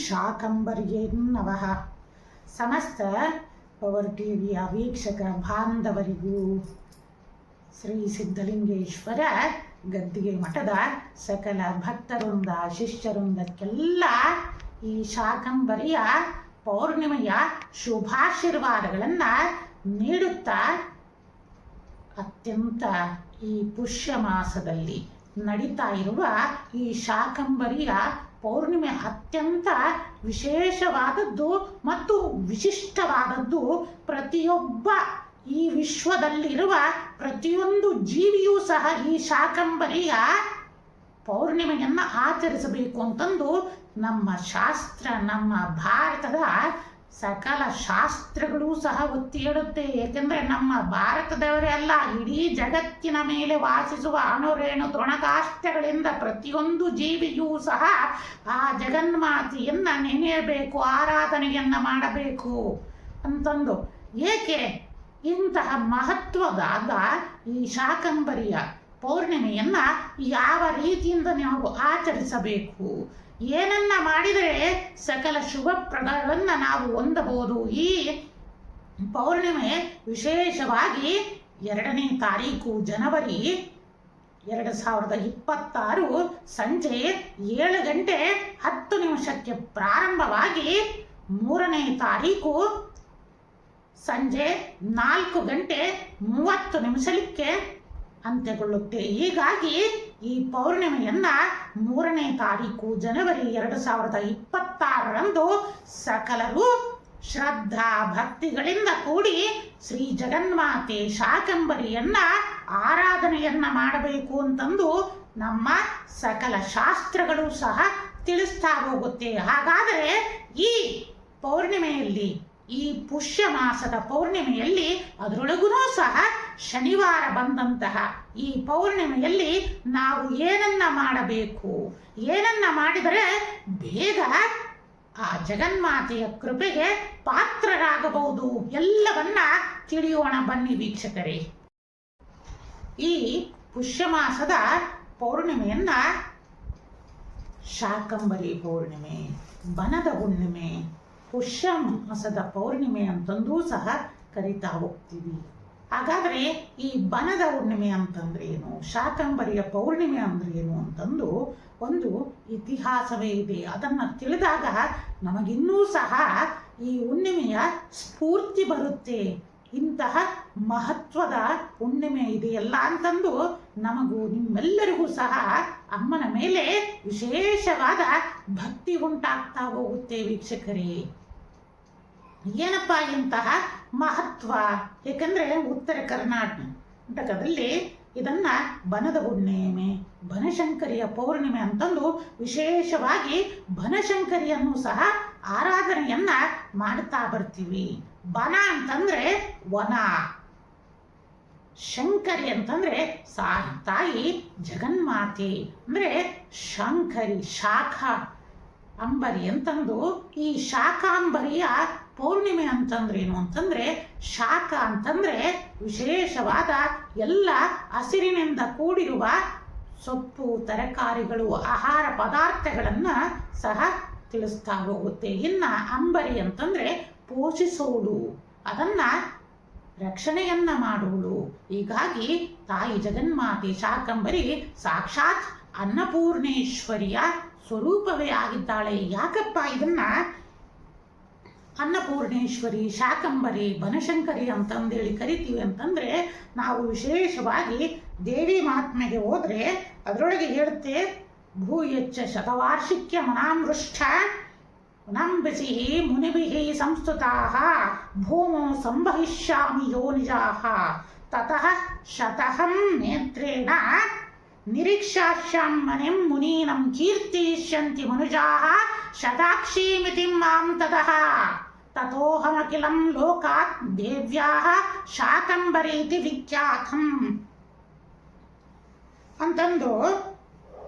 ಶಾಕಂಬರ್ಯೇ ನಮಃ ಸಮಸ್ತ ಪವರ್ ಟಿವಿಯ ವೀಕ್ಷಕ ಬಾಂಧವರಿಗೂ ಶ್ರೀ ಸಿದ್ಧಲಿಂಗೇಶ್ವರ ಗದ್ದಿಗೆ ಮಠದ ಸಕಲ ಭಕ್ತರುಂದ ಶಿಷ್ಯರುಂದಕ್ಕೆಲ್ಲ ಈ ಶಾಕಂಬರಿಯ ಪೌರ್ಣಿಮೆಯ ಶುಭಾಶೀರ್ವಾದಗಳನ್ನು ನೀಡುತ್ತಾ ಅತ್ಯಂತ ಈ ಪುಷ್ಯ ಮಾಸದಲ್ಲಿ ನಡೀತಾ ಇರುವ ಈ ಶಾಕಂಬರಿಯ ಪೌರ್ಣಿಮೆ ಅತ್ಯಂತ ವಿಶೇಷವಾದದ್ದು ಮತ್ತು ವಿಶಿಷ್ಟವಾದದ್ದು ಪ್ರತಿಯೊಬ್ಬ ಈ ವಿಶ್ವದಲ್ಲಿರುವ ಪ್ರತಿಯೊಂದು ಜೀವಿಯೂ ಸಹ ಈ ಶಾಕಂಬರಿಯ ಪೌರ್ಣಿಮೆಯನ್ನು ಆಚರಿಸಬೇಕು ಅಂತಂದು ನಮ್ಮ ಶಾಸ್ತ್ರ, ನಮ್ಮ ಭಾರತದ ಸಕಲ ಶಾಸ್ತ್ರಗಳು ಸಹ ಒತ್ತಿ ಹೇಳುತ್ತೆ. ಏಕೆಂದರೆ ನಮ್ಮ ಭಾರತದವರೇ ಅಲ್ಲ, ಇಡೀ ಜಗತ್ತಿನ ಮೇಲೆ ವಾಸಿಸುವ ಅಣುರೇಣು ತೃಣಕಾಷ್ಟಗಳಿಂದ ಪ್ರತಿಯೊಂದು ಜೀವಿಯೂ ಸಹ ಆ ಜಗನ್ಮಾತೆಯನ್ನ ನೆನೆಯಬೇಕು, ಆರಾಧನೆಯನ್ನು ಮಾಡಬೇಕು ಅಂತಂದು. ಏಕೆ? ಇಂತಹ ಮಹತ್ವದಾದ ಈ ಶಾಕಂಬರಿಯ ಪೌರ್ಣಿಮೆಯನ್ನು ಯಾವ ರೀತಿಯಿಂದ ನಾವು ಆಚರಿಸಬೇಕು? ಏನನ್ನ ಮಾಡಿದರೆ ಸಕಲ ಶುಭಪ್ರದಗಳನ್ನು ನಾವು ಹೊಂದಬಹುದು. ಈ ಪೌರ್ಣಿಮೆ ವಿಶೇಷವಾಗಿ ಎರಡನೇ ತಾರೀಕು ಜನವರಿ ಎರಡು ಸಾವಿರದ ಇಪ್ಪತ್ತಾರು ಸಂಜೆ ಏಳು ಗಂಟೆ ಹತ್ತು ನಿಮಿಷಕ್ಕೆ ಪ್ರಾರಂಭವಾಗಿ ಮೂರನೇ ತಾರೀಕು ಸಂಜೆ ನಾಲ್ಕು ಗಂಟೆ ಮೂವತ್ತು ನಿಮಿಷಕ್ಕೆ ಅಂತ್ಯಗೊಳ್ಳುತ್ತೆ. ಹೀಗಾಗಿ ಈ ಪೌರ್ಣಿಮೆಯನ್ನ ಮೂರನೇ ತಾರೀಕು ಜನವರಿ ಎರಡು ಸಾವಿರದ ಇಪ್ಪತ್ತಾರರಂದು ಸಕಲರು ಶ್ರದ್ಧಾ ಭಕ್ತಿಗಳಿಂದ ಕೂಡಿ ಶ್ರೀ ಜಗನ್ಮಾತೆ ಶಾಕಂಬರಿಯನ್ನ ಆರಾಧನೆಯನ್ನ ಮಾಡಬೇಕು ಅಂತಂದು ನಮ್ಮ ಸಕಲ ಶಾಸ್ತ್ರಗಳು ಸಹ ತಿಳಿಸ್ತಾ ಹೋಗುತ್ತೆ. ಹಾಗಾದರೆ ಈ ಪೌರ್ಣಿಮೆಯಲ್ಲಿ, ಈ ಪುಷ್ಯ ಮಾಸದ ಪೌರ್ಣಿಮೆಯಲ್ಲಿ ಅದರೊಳಗೂ ಸಹ ಶನಿವಾರ ಬಂದಂತಹ ಈ ಪೌರ್ಣಿಮೆಯಲ್ಲಿ ನಾವು ಏನನ್ನ ಮಾಡಬೇಕು? ಏನನ್ನ ಮಾಡಿದರೆ ಬೇಗ ಆ ಜಗನ್ಮಾತೆಯ ಕೃಪೆಗೆ ಪಾತ್ರರಾಗಬಹುದು ಎಲ್ಲವನ್ನ ತಿಳಿಯೋಣ ಬನ್ನಿ ವೀಕ್ಷಕರೇ. ಈ ಪುಷ್ಯ ಮಾಸದ ಪೌರ್ಣಿಮೆಯನ್ನ ಶಾಕಂಬರಿ ಪೌರ್ಣಿಮೆ, ಬನದ ಹುಣ್ಣಿಮೆ ಪುಷ್ಯ ಮಾಸದ ಪೌರ್ಣಿಮೆ ಅಂತಂದೂ ಸಹ ಕರಿತಾ ಹೋಗ್ತೀವಿ. ಹಾಗಾದರೆ ಈ ಬನದ ಹುಣ್ಣಿಮೆ ಅಂತಂದ್ರೆ ಏನು? ಶಾಕಂಬರಿಯ ಪೌರ್ಣಿಮೆ ಅಂದ್ರೆ ಏನು ಅಂತಂದು ಒಂದು ಇತಿಹಾಸವೇ ಇದೆ. ಅದನ್ನು ತಿಳಿದಾಗ ನಮಗಿನ್ನೂ ಸಹ ಈ ಹುಣ್ಣಿಮೆಯ ಸ್ಫೂರ್ತಿ ಬರುತ್ತೆ. ಇಂತಹ ಮಹತ್ವದ ಹುಣ್ಣಿಮೆ ಇದೆಯಲ್ಲ ಅಂತಂದು ನಮಗೂ ನಿಮ್ಮೆಲ್ಲರಿಗೂ ಸಹ ಅಮ್ಮನ ಮೇಲೆ ವಿಶೇಷವಾದ ಭಕ್ತಿ ಉಂಟಾಗ್ತಾ ಹೋಗುತ್ತೆ ವೀಕ್ಷಕರೇ. ಏನಪ್ಪ ಇಂತಹ ಮಹತ್ವ? ಏಕೆಂದರೆ ಉತ್ತರ ಕರ್ನಾಟಕದಲ್ಲಿ ಇದನ್ನ ಬನದ ಹುಣ್ಣಿಮೆ ಬನಶಂಕರಿಯ ಪೌರ್ಣಿಮೆ ಅಂತಂದು ವಿಶೇಷವಾಗಿ ಬನಶಂಕರಿಯನ್ನು ಸಹ ಆರಾಧನೆಯನ್ನ ಮಾಡ್ತಾ ಬರ್ತೀವಿ. ಬನ ಅಂತಂದ್ರೆ ವನ. ಶಂಕರಿ ಅಂತಂದ್ರೆ ಸಾ ತಾಯಿ ಜಗನ್ಮಾತೆ, ಅಂದ್ರೆ ಶಂಕರಿ, ಶಾಖ ಅಂಬರಿ ಅಂತಂದು ಈ ಶಾಖಾಂಬರಿಯ ಪೌರ್ಣಿಮೆ ಅಂತಂದ್ರೇನು ಅಂತಂದ್ರೆ ಶಾಖ ಅಂತಂದ್ರೆ ವಿಶೇಷವಾದ ಎಲ್ಲ ಹಸಿರಿನಿಂದ ಕೂಡಿರುವ ಸೊಪ್ಪು, ತರಕಾರಿಗಳು, ಆಹಾರ ಪದಾರ್ಥಗಳನ್ನು ಸಹ ತಿಳಿಸ್ತಾ ಹೋಗುತ್ತೆ. ಇನ್ನ ಅಂಬರಿ ಅಂತಂದ್ರೆ ಪೋಷಿಸೋಳು ಅದನ್ನ ರಕ್ಷಣೆಯನ್ನ ಮಾಡುವಳು ಹೀಗಾಗಿ ತಾಯಿ ಜಗನ್ಮಾತೆ ಶಾಕಂಬರಿ ಸಾಕ್ಷಾತ್ ಅನ್ನಪೂರ್ಣೇಶ್ವರಿಯ ಸ್ವರೂಪವೇ ಆಗಿದ್ದಾಳೆ. ಯಾಕಪ್ಪ ಇದನ್ನ ಅನ್ನಪೂರ್ಣೇಶ್ವರಿ, ಶಾಕಂಬರಿ, ಬನಶಂಕರಿ ಅಂತಂದೇಳಿ ಕರಿತೀವಿ ಅಂತಂದ್ರೆ ನಾವು ವಿಶೇಷವಾಗಿ ದೇವಿ ಮಹಾತ್ಮೆಗೆ ಹೋದರೆ ಅದರೊಳಗೆ ಹೇಳುತ್ತೆ ಭೂಯಚ್ಚ ಶತವಾರ್ಷಿಕ್ಯ ಮನಾಮೃಷ್ಟ ನಂಬಿಸಿ ಮುನಿಭಿ ಸಂಸ್ತುತಾಃ ಭೂಮೋ ಸಂಭವಿಷ್ಯಾಮಿ ಯೋನಿಜಾಃ ತತಃ ಶತಹಂ ನೇತ್ರೇಣ ನಿರೀಕ್ಷಾಶ್ಯಾಂ ಮನೆಂ ಮುನೀನಂ ಕೀರ್ತಿಷ್ಯಂತಿ ಮನುಜಾ ಶತಾಕ್ಷೀಮಿತಿ ಮಾಂ ತತಃ ತಥೋಹಮಖಿಲಂ ಲೋಕಾತ್ ದೇವ್ಯಾ ಶಾಕಂಬರೀತಿ ವಿಖ್ಯಾತಂ ಅಂತಂದು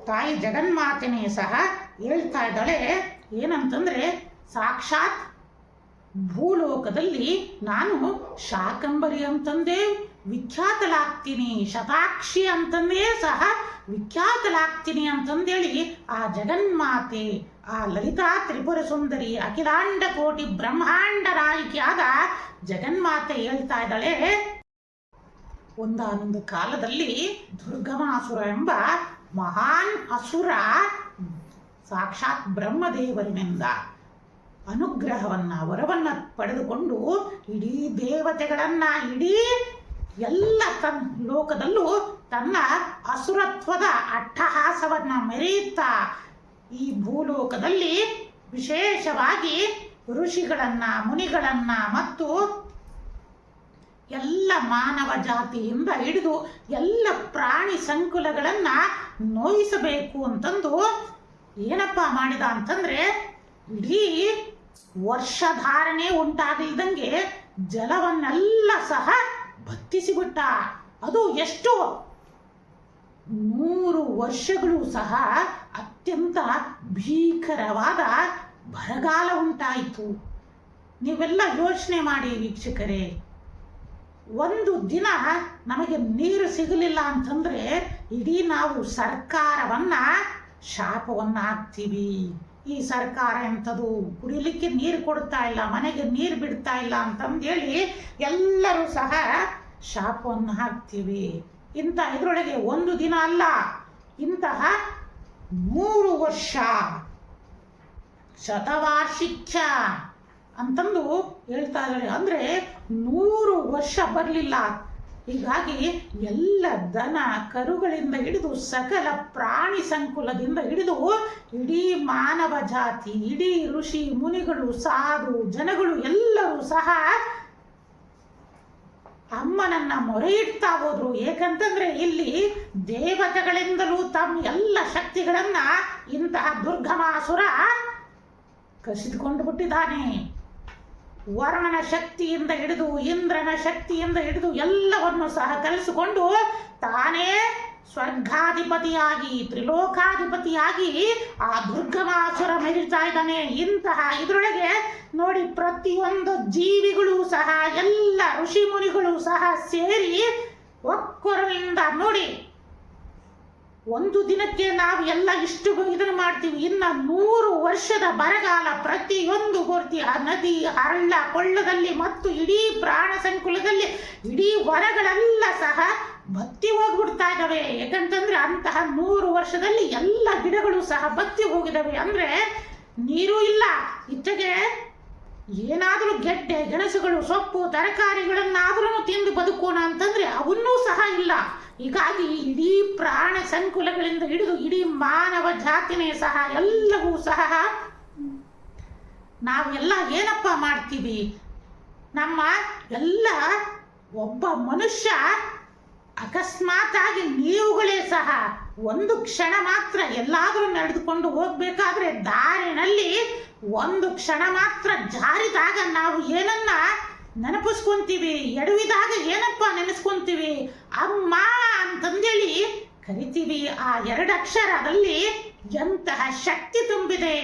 ತಾಯಿ ಜಗನ್ಮಾತಿನೇ ಸಹ ಹೇಳ್ತಾ ಇದ್ದಾಳೆ ಏನಂತಂದ್ರೆ ಸಾಕ್ಷಾತ್ ಭೂಲೋಕದಲ್ಲಿ ನಾನು ಶಾಕಂಬರಿ ಅಂತಂದೇ. ವಿಖ್ಯಾತಲಾಗ್ತೀನಿ, ಶತಾಕ್ಷಿ ಅಂತಂದೇ ಸಹ ವಿಖ್ಯಾತಲಾಗ್ತೀನಿ ಅಂತಂದೇಳಿ ಆ ಜಗನ್ಮಾತೆ, ಆ ಲಲಿತಾ ತ್ರಿಪುರ ಸುಂದರಿ, ಅಖಿಲಾಂಡ ಕೋಟಿ ಬ್ರಹ್ಮಾಂಡ ನಾಯಕಿಯಾದ ಜಗನ್ಮಾತೆ ಹೇಳ್ತಾ ಇದ್ದಾಳೆ. ಒಂದಾನೊಂದು ಕಾಲದಲ್ಲಿ ದುರ್ಗಮಾಸುರ ಎಂಬ ಮಹಾನ್ ಅಸುರ ಸಾಕ್ಷಾತ್ ಬ್ರಹ್ಮದೇವರಿನಿಂದ ಅನುಗ್ರಹವನ್ನ ವರವನ್ನ ಪಡೆದುಕೊಂಡು ಇಡೀ ದೇವತೆಗಳನ್ನ ಇಡೀ ಎಲ್ಲ ತನ್ನ ಲೋಕದಲ್ಲೂ ತನ್ನ ಅಸುರತ್ವದ ಅಟ್ಟಹಾಸವನ್ನ ಮೆರೆಯುತ್ತಾ ಈ ಭೂಲೋಕದಲ್ಲಿ ವಿಶೇಷವಾಗಿ ಋಷಿಗಳನ್ನ, ಮುನಿಗಳನ್ನ ಮತ್ತು ಎಲ್ಲ ಮಾನವ ಜಾತಿಯಿಂದ ಹಿಡಿದು ಎಲ್ಲ ಪ್ರಾಣಿ ಸಂಕುಲಗಳನ್ನ ನೋಯಿಸಬೇಕು ಅಂತಂದು ಏನಪ್ಪ ಮಾಡಿದ ಅಂತಂದ್ರೆ ಇಡೀ ವರ್ಷಧಾರಣೆ ಉಂಟಾಗಲಿದ್ದಂಗೆ ಜಲವನ್ನೆಲ್ಲ ಸಹ ಬತ್ತಿಸಿಬಿಟ್ಟ. ಅದು ಎಷ್ಟು ನೂರು ವರ್ಷಗಳು ಸಹ ಅತ್ಯಂತ ಭೀಕರವಾದ ಬರಗಾಲ ಉಂಟಾಯಿತು. ನೀವೆಲ್ಲ ಯೋಚನೆ ಮಾಡಿ ವೀಕ್ಷಕರೇ. ಒಂದು ದಿನ ನಮಗೆ ನೀರು ಸಿಗಲಿಲ್ಲ ಅಂತಂದ್ರೆ ಇಡೀ ನಾವು ಸರ್ಕಾರವನ್ನ ಶಾಪವನ್ನ ಹಾಕ್ತೀವಿ ಈ ಸರ್ಕಾರ ಎಂಥದು ಕುಡಿಲಿಕ್ಕೆ ನೀರು ಕೊಡ್ತಾ ಇಲ್ಲ, ಮನೆಗೆ ನೀರು ಬಿಡ್ತಾ ಇಲ್ಲ ಅಂತಂದೇಳಿ ಎಲ್ಲರೂ ಸಹ ಶಾಪವನ್ನು ಹಾಕ್ತೀವಿ. ಇಂಥ ಇದರೊಳಗೆ ಒಂದು ದಿನ ಅಲ್ಲ, ಇಂತಹ ಮೂರು ವರ್ಷ ಶತವಾರ್ಷಿಕ ಅಂತಂದು ಹೇಳ್ತಾ ಇದ್ದಾರೆ. ಅಂದರೆ ನೂರು ವರ್ಷ ಬರಲಿಲ್ಲ. ಹೀಗಾಗಿ ಎಲ್ಲ ದನ ಕರುಗಳಿಂದ ಹಿಡಿದು ಸಕಲ ಪ್ರಾಣಿ ಸಂಕುಲದಿಂದ ಹಿಡಿದು ಇಡೀ ಮಾನವ ಜಾತಿ, ಇಡೀ ಋಷಿ ಮುನಿಗಳು, ಸಾಧು ಜನಗಳು ಎಲ್ಲರೂ ಸಹ ಅಮ್ಮನನ್ನ ಮೊರೆ ಇಡ್ತಾ ಹೋದ್ರು. ಏಕಂತಂದ್ರೆ ಇಲ್ಲಿ ದೇವತೆಗಳಿಂದಲೂ ತಮ್ಮ ಎಲ್ಲ ಶಕ್ತಿಗಳನ್ನ ಇಂತಹ ದುರ್ಗಮಾಸುರ ಕಸಿದುಕೊಂಡು ಬಿಟ್ಟಿದ್ದಾನೆ. ವರುಣನ ಶಕ್ತಿಯಿಂದ ಹಿಡಿದು ಇಂದ್ರನ ಶಕ್ತಿಯಿಂದ ಹಿಡಿದು ಎಲ್ಲವನ್ನು ಸಹ ಕಲಿಸಿಕೊಂಡು ತಾನೇ ಸ್ವರ್ಗಾಧಿಪತಿಯಾಗಿ, ತ್ರಿಲೋಕಾಧಿಪತಿಯಾಗಿ ಆ ದುರ್ಗಮಾಸುರ ಮೆರಿತಾ ಇದ್ದಾನೆ. ಇಂತಹ ಇದರೊಳಗೆ ನೋಡಿ ಪ್ರತಿಯೊಂದು ಜೀವಿಗಳು ಸಹ, ಎಲ್ಲ ಋಷಿ ಮುನಿಗಳು ಸಹ ಸೇರಿ ಒಕ್ಕೊರಲಿಂದ ನೋಡಿ ಒಂದು ದಿನಕ್ಕೆ ನಾವು ಎಲ್ಲ ಇಷ್ಟು ಇದನ್ನು ಮಾಡ್ತೀವಿ. ಇನ್ನ ನೂರು ವರ್ಷದ ಬರಗಾಲ ಪ್ರತಿಯೊಂದು ಹೊರ್ತಿ ಆ ನದಿ ಅರಳ ಕೊಳ್ಳದಲ್ಲಿ ಮತ್ತು ಇಡೀ ಪ್ರಾಣ ಸಂಕುಲದಲ್ಲಿ, ಇಡೀ ವರಗಳೆಲ್ಲ ಸಹ ಬತ್ತಿ ಹೋಗ್ಬಿಡ್ತಾ ಇದ್ದಾವೆ. ಯಾಕಂತಂದ್ರೆ ಅಂತಹ ನೂರು ವರ್ಷದಲ್ಲಿ ಎಲ್ಲ ಗಿಡಗಳು ಸಹ ಬತ್ತಿ ಹೋಗಿದ್ದಾವೆ. ಅಂದ್ರೆ ನೀರು ಇಲ್ಲ ಇಚ್ಚಗೆ ಏನಾದರೂ ಗೆಡ್ಡೆ, ಗೆಣಸುಗಳು, ಸೊಪ್ಪು ತರಕಾರಿಗಳನ್ನಾದ್ರೂ ತಿಂದು ಬದುಕೋಣ ಅಂತಂದ್ರೆ ಅವನ್ನೂ ಸಹ ಇಲ್ಲ. ಹೀಗಾಗಿ ಇಡೀ ಪ್ರಾಣ ಸಂಕುಲಗಳಿಂದ ಹಿಡಿದು ಇಡೀ ಮಾನವ ಜಾತಿನೇ ಸಹ ಎಲ್ಲವೂ ಸಹ ನಾವೆಲ್ಲ ಏನಪ್ಪ ಮಾಡ್ತೀವಿ? ನಮ್ಮ ಎಲ್ಲ ಒಬ್ಬ ಮನುಷ್ಯ ಅಕಸ್ಮಾತ್ತಾಗಿ ನೀವುಗಳೇ ಸಹ ಒಂದು ಕ್ಷಣ ಮಾತ್ರ ಎಲ್ಲಾದರೂ ನಡೆದುಕೊಂಡು ಹೋಗಬೇಕಾದ್ರೆ ದಾರಿನಲ್ಲಿ ಒಂದು ಕ್ಷಣ ಮಾತ್ರ ಜಾರಿದಾಗ ನಾವು ಏನನ್ನ ನೆನಪಿಸ್ಕೊಂತೀವಿ, ಎಡವಿದಾಗ ಏನಪ್ಪ ನೆನೆಸ್ಕೊಂತೀವಿ, ಅಮ್ಮ ಅಂತಂದೇಳಿ ಕರಿತೀವಿ ಆ ಎರಡು ಅಕ್ಷರದಲ್ಲಿ ಎಂತಹ ಶಕ್ತಿ ತುಂಬಿದೆ.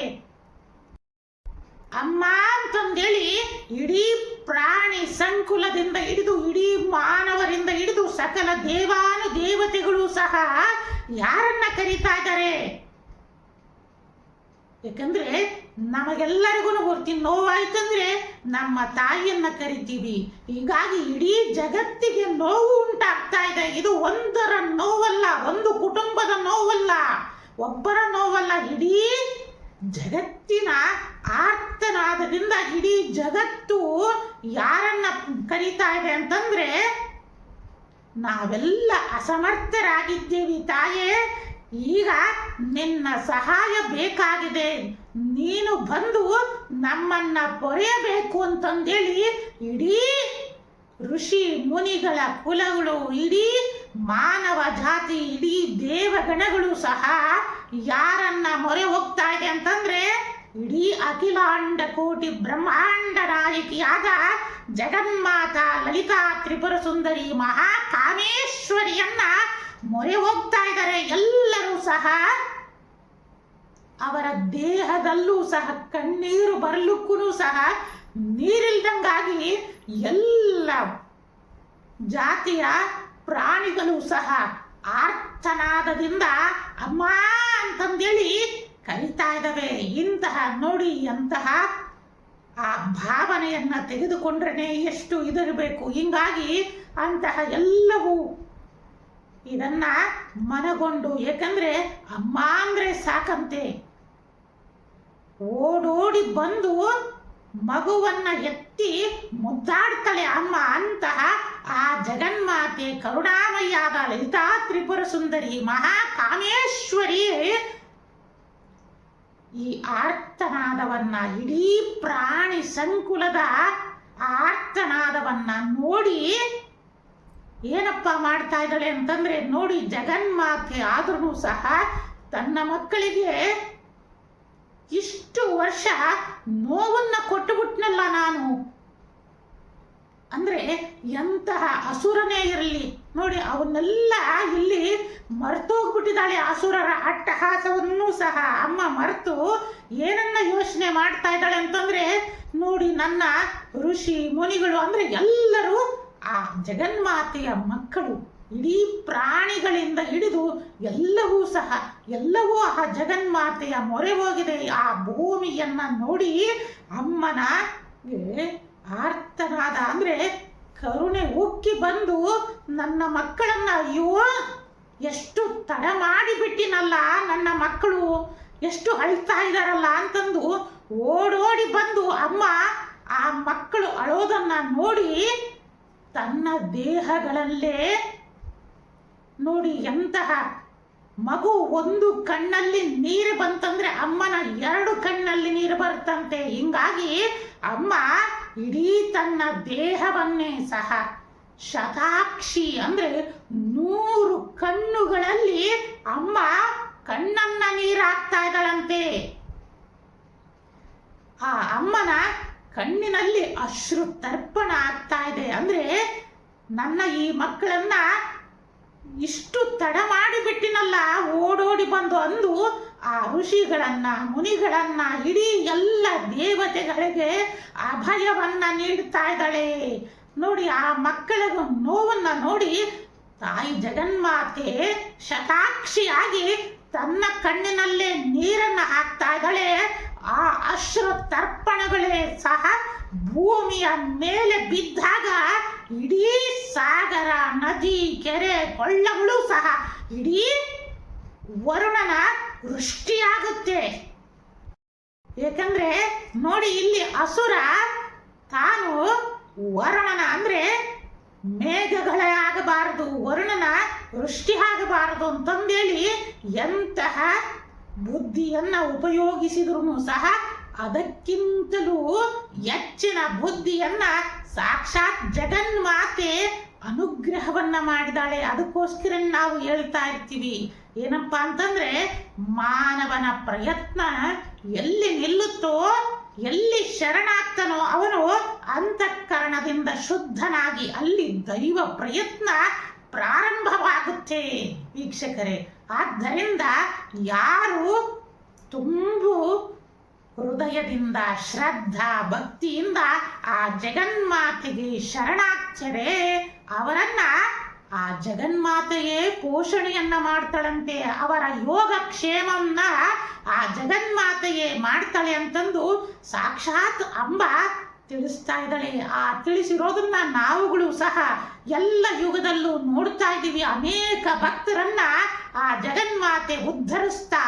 ಅಮ್ಮ ಅಂತಂದೇಳಿ ಇಡೀ ಪ್ರಾಣಿ ಸಂಕುಲದಿಂದ ಹಿಡಿದು, ಇಡೀ ಮಾನವರಿಂದ ಹಿಡಿದು ಸಕಲ ದೇವಾನು ದೇವತೆಗಳು ಸಹ ಯಾರನ್ನ ಕರೀತಾ ಇದ್ದಾರೆ? ಯಾಕಂದ್ರೆ ನಮಗೆಲ್ಲರಿಗೂ ಗೊತ್ತಿ ನೋವಾಯ್ತಂದ್ರೆ ನಮ್ಮ ತಾಯಿಯನ್ನ ಕರಿತೀವಿ. ಹೀಗಾಗಿ ಇಡೀ ಜಗತ್ತಿಗೆ ನೋವು ಉಂಟಾಗ್ತಾ ಇದೆ. ಇದು ಒಂದರ ನೋವಲ್ಲ, ಒಂದು ಕುಟುಂಬದ ನೋವಲ್ಲ. ಒಬ್ಬರ ನೋವಲ್ಲ, ಇಡೀ ಜಗತ್ತಿನ ಆರ್ತನಾದದಿಂದ ಇಡೀ ಜಗತ್ತು ಯಾರನ್ನ ಕರೀತಾ ಇದೆ ಅಂತಂದ್ರೆ ನಾವೆಲ್ಲ ಅಸಮರ್ಥರಾಗಿದ್ದೇವೆ ತಾಯೇ. ಈಗ ನಿನ್ನ ಸಹಾಯ ಬೇಕಾಗಿದೆ. ನೀನು ಬಂದು ನಮ್ಮನ್ನ ಪೊರೆಯಬೇಕು ಅಂತಂದೇಳಿ ಇಡೀ ಋಷಿ ಮುನಿಗಳ ಕುಲಗಳು, ಇಡೀ ಮಾನವ ಜಾತಿ, ಇಡೀ ದೇವಗಣಗಳು ಸಹ ಯಾರನ್ನ ಮೊರೆ ಹೋಗ್ತಾ ಇದೆ ಅಂತಂದ್ರೆ ಇಡೀ ಅಖಿಲಾಂಡ ಕೋಟಿ ಬ್ರಹ್ಮಾಂಡ ನಾಯಕಿಯಾದ ಜಗನ್ಮಾತ ಲಲಿತಾ ತ್ರಿಪುರ ಸುಂದರಿ ಮಹಾಕಾಮೇಶ್ವರಿಯನ್ನ ಮೊರೆ ಹೋಗ್ತಾ ಇದ್ದಾರೆ, ಎಲ್ಲರೂ ಸಹ. ಅವರ ದೇಹದಲ್ಲೂ ಸಹ, ಕಣ್ಣೀರು ಬರ್ಲಿಕ್ಕೂ ಸಹ, ನೀರಿಲ್ದಂಗಾಗಿ ಎಲ್ಲ ಜಾತಿಯ ಪ್ರಾಣಿಗಳು ಸಹ ಆರ್ತನಾದದಿಂದ ಅಮ್ಮ ಅಂತಂದೇಳಿ ಕರಿತಾ ಇದ್ದಾವೆ. ಇಂತಹ ನೋಡಿ ಅಂತಹ ಆ ಭಾವನೆಯನ್ನ ತೆಗೆದುಕೊಂಡ್ರೆ ಎಷ್ಟು ಇದಿರಬೇಕು. ಹಿಂಗಾಗಿ ಅಂತಹ ಎಲ್ಲವೂ ಇದನ್ನ ಮನಗೊಂಡು, ಏಕೆಂದರೆ ಅಮ್ಮ ಅಂದ್ರೆ ಸಾಕಂತೆ. ಓಡೋಡಿ ಬಂದು ಮಗುವನ್ನ ಎತ್ತಿ ಮುದ್ದಾಡ್ತಾಳೆ ಅಮ್ಮ ಅಂತ ಆ ಜಗನ್ಮಾತೆ ಕರುಣಾಮಯ್ಯಾದ ಲಲಿತಾ ತ್ರಿಪುರ ಸುಂದರಿ ಮಹಾಕಾಮೇಶ್ವರಿ ಈ ಆರ್ತನಾದವನ್ನ, ಇಡೀ ಪ್ರಾಣಿ ಸಂಕುಲದ ಆರ್ತನಾದವನ್ನ ನೋಡಿ ಏನಪ್ಪ ಮಾಡ್ತಾ ಇದ್ದಾಳೆ ಅಂತಂದ್ರೆ ನೋಡಿ ಜಗನ್ಮಾತೆ ಆದ್ರೂ ಸಹ ತನ್ನ ಮಕ್ಕಳಿಗೆ ಇಷ್ಟು ವರ್ಷ ನೋವನ್ನ ಕೊಟ್ಟುಬಿಟ್ನಲ್ಲ ನಾನು. ಅಂದ್ರೆ ಎಂತಹ ಅಸುರನೇ ಇರಲಿ. ನೋಡಿ, ಅವನ್ನೆಲ್ಲ ಇಲ್ಲಿ ಮರ್ತೋಗ್ಬಿಟ್ಟಿದ್ದಾಳೆ ಅಸುರರ ಅಟ್ಟಹಾಸವನ್ನು ಸಹ ಅಮ್ಮ ಮರೆತು ಏನನ್ನ ಯೋಚನೆ ಮಾಡ್ತಾ ಇದ್ದಾಳೆ ಅಂತಂದ್ರೆ ನೋಡಿ ನನ್ನ ಋಷಿ ಮುನಿಗಳು ಅಂದ್ರೆ ಎಲ್ಲರೂ ಆ ಜಗನ್ಮಾತೆಯ ಮಕ್ಕಳು ಇಡೀ ಪ್ರಾಣಿಗಳಿಂದ ಹಿಡಿದು ಎಲ್ಲವೂ ಸಹ, ಎಲ್ಲವೂ ಆ ಜಗನ್ಮಾತೆಯ ಮೊರೆ ಹೋಗಿದೆ. ಆ ಭೂಮಿಯನ್ನು ನೋಡಿ ಅಮ್ಮನ ಆರ್ತನಾದ, ಅಂದರೆ ಕರುಣೆ ಉಕ್ಕಿ ಬಂದು ನನ್ನ ಮಕ್ಕಳನ್ನ, ಅಯ್ಯೋ, ಎಷ್ಟು ತಡ ಮಾಡಿಬಿಟ್ಟಿನಲ್ಲ ನನ್ನ ಮಕ್ಕಳು, ಎಷ್ಟು ಅಳ್ತಾ ಇದ್ದಾರಲ್ಲ ಅಂತಂದು ಓಡೋಡಿ ಬಂದು ಅಮ್ಮ ಆ ಮಕ್ಕಳು ಅಳೋದನ್ನ ನೋಡಿ ತನ್ನ ದೇಹಗಳಲ್ಲೇ ನೋಡಿ ಎಂತಹ ಮಗು ಒಂದು ಕಣ್ಣಲ್ಲಿ ನೀರು ಬಂತಂದ್ರೆ ಅಮ್ಮನ ಎರಡು ಕಣ್ಣಲ್ಲಿ ನೀರು ಬರುತ್ತಂತೆ. ಹಿಂಗಾಗಿ ಅಮ್ಮ ಇಡೀ ತನ್ನ ದೇಹವನ್ನೇ ಸಹ ಶತಾಕ್ಷಿ ಅಂದ್ರೆ ನೂರು ಕಣ್ಣುಗಳಲ್ಲಿ ಅಮ್ಮ ಕಣ್ಣನ್ನ ನೀರಾಕ್ತಾ ಇದ್ದಾಳಂತೆ. ಆ ಅಮ್ಮನ ಕಣ್ಣಿನಲ್ಲಿ ಅಶ್ರು ತರ್ಪಣ ಆಗ್ತಾ ಇದೆ. ಅಂದ್ರೆ ನನ್ನ ಈ ಮಕ್ಕಳನ್ನ ಇಷ್ಟು ತಡ ಮಾಡಿಬಿಟ್ಟಿನಲ್ಲ, ಓಡೋಡಿ ಬಂದು ಅಂದು ಆ ಋಷಿಗಳನ್ನ, ಮುನಿಗಳನ್ನ, ಇಡೀ ಎಲ್ಲ ದೇವತೆಗಳಿಗೆ ಅಭಯವನ್ನ ನೀಡ್ತಾ ಇದ್ದಾಳೆ. ನೋಡಿ, ಆ ಮಕ್ಕಳಿಗೂ ನೋವನ್ನ ನೋಡಿ ತಾಯಿ ಜಗನ್ಮಾತೆ ಶತಾಕ್ಷಿಯಾಗಿ ತನ್ನ ಕಣ್ಣಿನಲ್ಲೇ ನೀರನ್ನ ಹಾಕ್ತಾ ಇದ್ದಾಳೆ. ಆ ಅಶ್ರ ತರ್ಪಣಗಳೇ ಸಹ ಭೂಮಿಯ ಮೇಲೆ ಬಿದ್ದಾಗ ಇಡೀ ಸಾಗರ, ನದಿ, ಕೆರೆ, ಕೊಳ್ಳಗಳು ಸಹ ಇಡೀ ವರುಣನ ವೃಷ್ಟಿಯಾಗುತ್ತೆ ಏಕೆಂದ್ರೆ ನೋಡಿ ಇಲ್ಲಿ ಅಸುರ ತಾನು ವರುಣನ ಅಂದ್ರೆ ಮೇಘಗಳೇ ಆಗಬಾರದು, ವರುಣನ ವೃಷ್ಟಿ ಆಗಬಾರದು ಅಂತಂದೇಳಿ ಎಂತಹ ಬುದ್ಧಿಯನ್ನ ಉಪಯೋಗಿಸಿದ್ರು ಸಹ ಅದಕ್ಕಿಂತಲೂ ಹೆಚ್ಚಿನ ಬುದ್ಧಿಯನ್ನ ಸಾಕ್ಷಾತ್ ಜಗನ್ಮಾತೆ ಅನುಗ್ರಹವನ್ನ ಮಾಡಿದಾಳೆ. ಅದಕ್ಕೋಸ್ಕರ ನಾವು ಹೇಳ್ತಾ ಇರ್ತೀವಿ. ಏನಪ್ಪಾ ಅಂತಂದ್ರೆ ಮಾನವನ ಪ್ರಯತ್ನ ಎಲ್ಲಿ ನಿಲ್ಲುತ್ತೋ, ಎಲ್ಲಿ ಶರಣಾಗ್ತಾನೋ ಅವನು ಅಂತಃಕರಣದಿಂದ ಶುದ್ಧನಾಗಿ ಅಲ್ಲಿ ದೈವ ಪ್ರಯತ್ನ ಪ್ರಾರಂಭವಾಗುತ್ತೆ. ವೀಕ್ಷಕರೇ ಆದ್ದರಿಂದ ಯಾರು ತುಂಬು ಹೃದಯದಿಂದ, ಶ್ರದ್ಧಾ ಭಕ್ತಿಯಿಂದ ಆ ಜಗನ್ಮಾತೆಗೆ ಶರಣಾಗ್ತರೆ. ಅವರನ್ನ ಆ ಜಗನ್ಮಾತೆಯೇ ಪೋಷಣೆಯನ್ನ ಮಾಡ್ತಾಳಂತೆ. ಅವರ ಯೋಗ ಕ್ಷೇಮನ್ನ ಆ ಜಗನ್ಮಾತೆಯೇ ಮಾಡ್ತಾಳೆ ಅಂತಂದು ಸಾಕ್ಷಾತ್ ಅಂಬ ತಿಳಿಸ್ತಾ ಇದ್ದಾಳೆ. ಆ ತಿಳಿಸಿರೋದನ್ನ ನಾವುಗಳು ಸಹ ಎಲ್ಲ ಯುಗದಲ್ಲೂ ನೋಡ್ತಾ ಇದ್ದೀವಿ. ಅನೇಕ ಭಕ್ತರನ್ನ ಆ ಜಗನ್ಮಾತೆ ಉದ್ಧರಿಸ್ತಾ,